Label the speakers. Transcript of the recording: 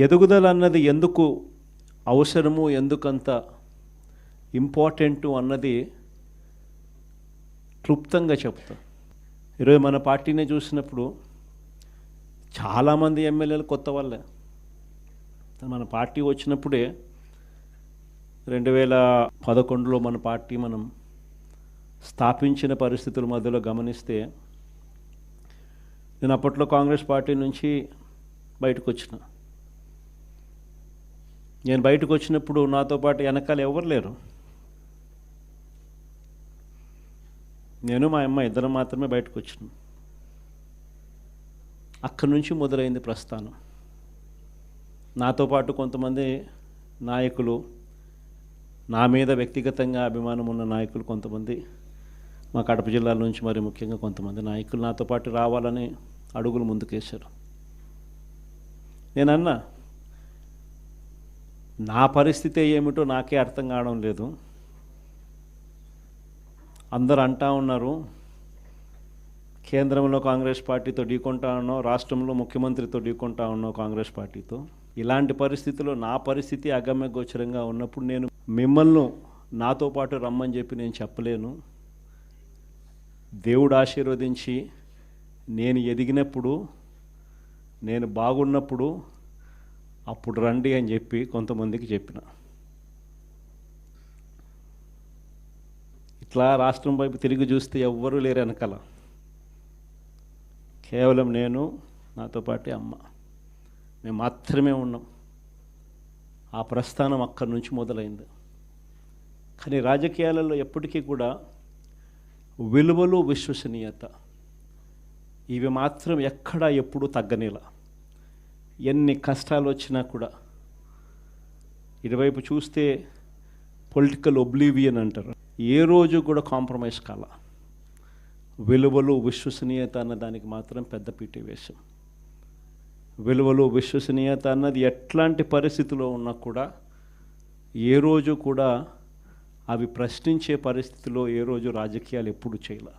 Speaker 1: ఎదుగుదల అన్నది ఎందుకు అవసరము ఎందుకంత ఇంపార్టెంటు అన్నది క్లుప్తంగా చెప్తా. ఈరోజు మన పార్టీని చూసినప్పుడు చాలామంది ఎమ్మెల్యేలు కొత్త వాళ్ళే. మన పార్టీ వచ్చినప్పుడే రెండు వేల పదకొండులో మన పార్టీ మనం స్థాపించిన పరిస్థితుల మధ్యలో గమనిస్తే నేను అప్పట్లో కాంగ్రెస్ పార్టీ నుంచి బయటకు వచ్చిన. నేను బయటకు వచ్చినప్పుడు నాతో పాటు వెనకాల ఎవరు లేరు. నేను మా అమ్మ ఇద్దరం మాత్రమే బయటకు వచ్చినాం. అక్కడి నుంచి మొదలైంది ప్రస్థానం. నాతో పాటు కొంతమంది నాయకులు నా మీద వ్యక్తిగతంగా అభిమానం ఉన్న నాయకులు కొంతమంది మా కడప జిల్లాల నుంచి మరి ముఖ్యంగా కొంతమంది నాయకులు నాతో పాటు రావాలని అడుగులు ముందుకేశారు. నేను నా పరిస్థితి ఏమిటో నాకే అర్థం కావడం లేదు. అందరు అంటా ఉన్నారు కేంద్రంలో కాంగ్రెస్ పార్టీతో ఢీకొంటా ఉన్నావు రాష్ట్రంలో ముఖ్యమంత్రితో ఢీకొంటా ఉన్నావు కాంగ్రెస్ పార్టీతో. ఇలాంటి పరిస్థితుల్లో నా పరిస్థితి అగమ్య గోచరంగా ఉన్నప్పుడు నేను మిమ్మల్ని నాతో పాటు రమ్మని చెప్పి నేను చెప్పలేను. దేవుడు ఆశీర్వదించి నేను ఎదిగినప్పుడు నేను బాగున్నప్పుడు అప్పుడు రండి అని చెప్పి కొంతమందికి చెప్పిన. ఇట్లా రాష్ట్రం వైపు తిరిగి చూస్తే ఎవ్వరూ లేరు వెనకాల. కేవలం నేను నాతో పాటు అమ్మ. మేము మాత్రమే ఉన్నాం. ఆ ప్రస్థానం అక్కడి నుంచి మొదలైంది. కానీ రాజకీయాలలో ఎప్పటికీ కూడా విలువలు విశ్వసనీయత. ఇవి మాత్రం ఎక్కడా ఎప్పుడూ తగ్గనేలా. ఎన్ని కష్టాలు వచ్చినా కూడా ఇటువైపు చూస్తే పొలిటికల్ ఒబ్లీవియన్ అంటారు. ఏ రోజు కూడా కాంప్రమైజ్ కాల. విలువలు విశ్వసనీయత అన్న దానికి మాత్రం పెద్ద పీట వేశాం విలువలు విశ్వసనీయత అన్నది ఎట్లాంటి పరిస్థితిలో ఉన్నా కూడా ఏ రోజు కూడా అవి ప్రశ్నించే పరిస్థితిలో ఏ రోజు రాజకీయాలు ఎప్పుడు చేయాలి.